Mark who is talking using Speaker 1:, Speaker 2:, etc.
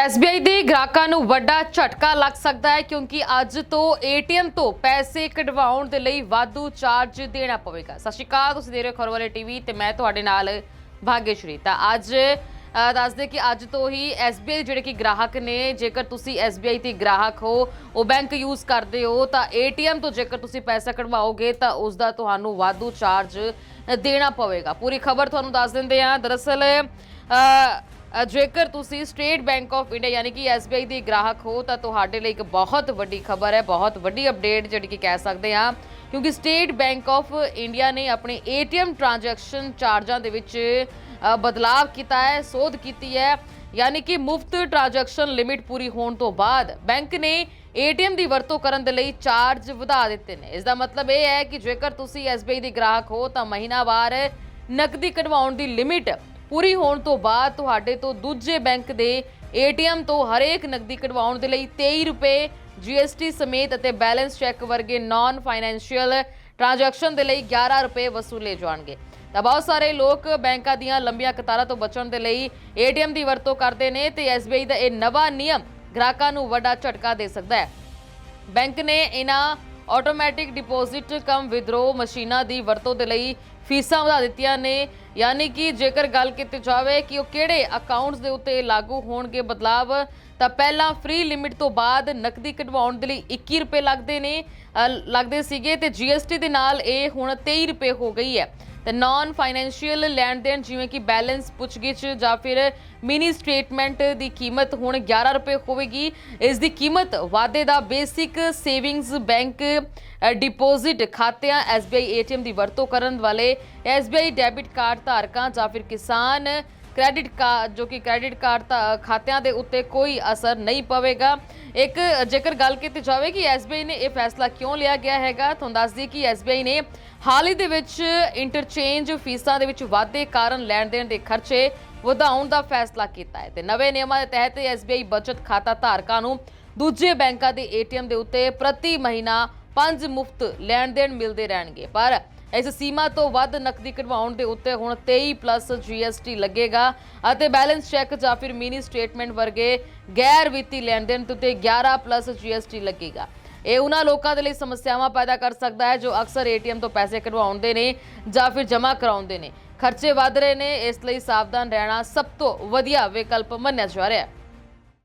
Speaker 1: SBI ਦੇ ਗ੍ਰਾਹਕਾਂ ਨੂੰ ਵੱਡਾ ਝਟਕਾ ਲੱਗ ਸਕਦਾ ਹੈ ਕਿਉਂਕਿ ਅੱਜ ਤੋਂ ATM ਤੋਂ ਪੈਸੇ ਕਢਵਾਉਣ ਦੇ ਲਈ ਵਾਧੂ ਚਾਰਜ ਦੇਣਾ ਪਵੇਗਾ। ਸਤਿ ਸ਼੍ਰੀ ਅਕਾਲ ਤੁਸੀਂ ਦੇਖ ਰਹੇ ਹੋ ਖਬਰ ਵਾਲੇ ਟੀਵੀ ਤੇ ਮੈਂ ਤੁਹਾਡੇ ਨਾਲ ਭਾਗੇਸ਼ਰੀ ਤਾਂ ਅੱਜ ਅ, ਦੱਸਦੇ ਕਿ ਅੱਜ ਤੋਂ ਹੀ SBI ਦੇ ਜਿਹੜੇ ਕਿ ਗ੍ਰਾਹਕ ਨੇ ਜੇਕਰ ਤੁਸੀਂ SBI ਤੇ ਗ੍ਰਾਹਕ ਹੋ ਉਹ ਬੈਂਕ ਯੂਜ਼ ਕਰਦੇ ਹੋ ਤਾਂ ATM ਤੋਂ ਜੇਕਰ ਤੁਸੀਂ ਪੈਸਾ ਕਢਵਾਓਗੇ ਤਾਂ ਉਸ ਦਾ ਤੁਹਾਨੂੰ ਵਾਧੂ ਚਾਰਜ ਦੇਣਾ ਪਵੇਗਾ। ਪੂਰੀ ਖਬਰ ਤੁਹਾਨੂੰ ਦੱਸ ਦਿੰਦੇ ਆ ਦਰਅਸਲ ਅ, ਜੇਕਰ ਤੁਸੀਂ ਸਟੇਟ ਬੈਂਕ ਆਫ ਇੰਡੀਆ ਯਾਨੀ ਕਿ SBI ਦੇ ਗ੍ਰਾਹਕ ਹੋ ਤਾਂ ਤੁਹਾਡੇ ਲਈ ਇੱਕ ਬਹੁਤ ਵੱਡੀ ਖਬਰ ਹੈ ਬਹੁਤ ਵੱਡੀ ਅਪਡੇਟ ਜਿਹੜੀ ਕਿ ਕਹਿ ਸਕਦੇ ਹਾਂ। ਕਿਉਂਕਿ ਸਟੇਟ ਬੈਂਕ ਆਫ ਇੰਡੀਆ ਨੇ ਆਪਣੇ ATM ਟ੍ਰਾਂਜੈਕਸ਼ਨ ਚਾਰਜਾਂ ਦੇ ਵਿੱਚ ਅ, ਬਦਲਾਵ ਕੀਤਾ ਹੈ ਸੋਧ ਕੀਤੀ ਹੈ। ਯਾਨੀ ਕਿ ਮੁਫਤ ਟ੍ਰਾਂਜੈਕਸ਼ਨ ਲਿਮਿਟ ਪੂਰੀ ਹੋਣ ਤੋਂ ਬਾਅਦ ਬੈਂਕ ਨੇ ATM ਦੀ ਵਰਤੋਂ ਕਰਨ ਦੇ ਲਈ ਚਾਰਜ ਵਧਾ ਦਿੱਤੇ ਨੇ। ਇਸ ਦਾ ਮਤਲਬ ਇਹ ਹੈ ਕਿ ਜੇਕਰ ਤੁਸੀਂ SBI ਦੇ ਗ੍ਰਾਹਕ ਹੋ ਤਾਂ ਮਹੀਨਾਵਾਰ ਨਕਦੀ ਕਢਵਾਉਣ ਦੀ ਲਿਮਿਟ ਪੂਰੀ ਹੋਣ ਤੋਂ ਬਾਅਦ ਤੁਹਾਡੇ ਤੋਂ ਦੂਜੇ ਬੈਂਕ ਦੇ ATM ਤੋਂ ਹਰੇਕ ਨਕਦੀ ਕਢਵਾਉਣ ਦੇ ਲਈ 23 ਰੁਪਏ GST ਸਮੇਤ ਅਤੇ ਬੈਲੈਂਸ ਚੈੱਕ ਵਰਗੇ ਨਾਨ ਫਾਈਨੈਂਸ਼ੀਅਲ ਟ੍ਰਾਂਜੈਕਸ਼ਨ ਦੇ ਲਈ 11 ਰੁਪਏ ਵਸੂਲੇ ਜਾਣਗੇ। ਤਾਂ ਬਹੁਤ ਸਾਰੇ ਲੋਕ ਬੈਂਕਾਂ ਦੀਆਂ ਲੰਬੀਆਂ ਕਤਾਰਾਂ ਤੋਂ ਬਚਣ ਦੇ ਲਈ ATM ਦੀ ਵਰਤੋਂ ਕਰਦੇ ਨੇ ਤੇ SBI ਦਾ ਇਹ ਨਵਾਂ ਨਿਯਮ ਗ੍ਰਾਹਕਾਂ ਨੂੰ ਵੱਡਾ ਝਟਕਾ ਦੇ ਸਕਦਾ ਹੈ। ਬੈਂਕ ਨੇ ਇਹਨਾਂ ਆਟੋਮੈਟਿਕ ਡਿਪੋਜ਼ਿਟ ਕਮ ਵਿਦਰੋ ਮਸ਼ੀਨਾਂ ਦੀ ਵਰਤੋਂ ਦੇ ਲਈ ਫੀਸਾਂ ਵਧਾ ਦਿੱਤੀਆਂ ਨੇ। ਯਾਨੀ ਕਿ ਜੇਕਰ ਗੱਲ ਕੀਤੀ ਜਾਵੇ ਕਿ ਉਹ ਕਿਹੜੇ ਅਕਾਊਂਟਸ ਦੇ ਉੱਤੇ ਲਾਗੂ ਹੋਣਗੇ ਬਦਲਾਵ, ਤਾਂ ਪਹਿਲਾਂ ਫ੍ਰੀ ਲਿਮਿਟ ਤੋਂ ਬਾਅਦ ਨਕਦੀ ਕਢਵਾਉਣ ਦੇ ਲਈ 21 ਰੁਪਏ ਲੱਗਦੇ ਨੇ ਲੱਗਦੇ ਸੀਗੇ ਤੇ GST ਦੇ ਨਾਲ ਇਹ ਹੁਣ 23 ਰੁਪਏ ਹੋ ਗਈ ਹੈ। ਤੇ ਨਾਨ ਫਾਈਨੈਂਸ਼ੀਅਲ ਲੈਣ ਦੇਣ ਜਿਵੇਂ ਕਿ ਬੈਲੈਂਸ ਪੁੱਛਗਿੱਛ ਜਾਂ ਫਿਰ ਮਿਨੀ ਸਟੇਟਮੈਂਟ ਦੀ ਕੀਮਤ ਹੁਣ 11 ਰੁਪਏ ਹੋਵੇਗੀ। ਇਸ ਦੀ ਕੀਮਤ ਵਾਧੇ ਦਾ ਬੇਸਿਕ ਸੇਵਿੰਗਸ ਬੈਂਕ ਡਿਪੋਜ਼ਿਟ ਖਾਤਿਆਂ SBI ATM ਦੀ ਵਰਤੋਂ ਕਰਨ ਵਾਲੇ SBI ਡੈਬਿਟ ਕਾਰਡ ਧਾਰਕਾਂ ਜਾਂ ਫਿਰ ਕਿਸਾਨ ਕ੍ਰੈਡਿਟ ਕਾਰਡ ਜੋ ਕਿ ਕ੍ਰੈਡਿਟ ਕਾਰਡ ਧਾ- ਖਾਤਿਆਂ ਦੇ ਉੱਤੇ ਕੋਈ ਅਸਰ ਨਹੀਂ ਪਵੇਗਾ। ਇੱਕ ਜੇਕਰ ਗੱਲ ਕੀਤੀ ਜਾਵੇ ਕਿ SBI ਨੇ ਇਹ ਫੈਸਲਾ ਕਿਉਂ ਲਿਆ ਗਿਆ ਹੈਗਾ, ਤੁਹਾਨੂੰ ਦੱਸ ਦਈਏ ਕਿ SBI ਨੇ ਹਾਲ ਹੀ ਦੇ ਵਿੱਚ ਇੰਟਰਚੇਂਜ ਫੀਸਾਂ ਦੇ ਵਿੱਚ ਵਾਧੇ ਕਾਰਨ ਲੈਣ ਦੇਣ ਦੇ ਖਰਚੇ ਵਧਾਉਣ ਦਾ ਫੈਸਲਾ ਕੀਤਾ ਹੈ। ਤੇ ਨਵੇਂ ਨਿਯਮਾਂ ਦੇ ਤਹਿਤ SBI ਬਚਤ ਖਾਤਾ ਧਾਰਕਾਂ ਨੂੰ ਦੂਜੇ ਬੈਂਕਾਂ ਦੇ ATM ਦੇ ਉੱਤੇ ਪ੍ਰਤੀ ਮਹੀਨਾ ਪੰਜ ਮੁਫਤ ਲੈਣ ਦੇਣ ਮਿਲਦੇ ਰਹਿਣਗੇ। ਪਰ ਇਸ ਸੀਮਾ ਤੋਂ ਵੱਧ ਨਕਦੀ ਕਢਵਾਉਣ ਦੇ ਉੱਤੇ ਹੁਣ 23 ਪਲੱਸ GST ਲੱਗੇਗਾ ਅਤੇ ਬੈਲੈਂਸ ਚੈੱਕ ਜਾਂ ਫਿਰ ਮਿਨੀ ਸਟੇਟਮੈਂਟ ਵਰਗੇ ਗੈਰ ਵਿੱਤੀ ਲੈਣ ਦੇਣ ਦੇ ਉੱਤੇ 11 ਪਲੱਸ GST ਲੱਗੇਗਾ। ਇਹ ਉਹਨਾਂ ਲੋਕਾਂ ਦੇ ਲਈ ਸਮੱਸਿਆਵਾਂ ਪੈਦਾ ਕਰ ਸਕਦਾ ਹੈ ਜੋ ਅਕਸਰ ATM ਤੋਂ ਪੈਸੇ ਕਢਵਾਉਂਦੇ ਨੇ ਜਾਂ ਫਿਰ ਜਮ੍ਹਾਂ ਕਰਾਉਂਦੇ ਨੇ। ਖਰਚੇ ਵਧ ਰਹੇ ਨੇ, ਇਸ ਲਈ ਸਾਵਧਾਨ ਰਹਿਣਾ ਸਭ ਤੋਂ ਵਧੀਆ ਵਿਕਲਪ ਮੰਨਿਆ ਜਾ ਰਿਹਾ ਹੈ।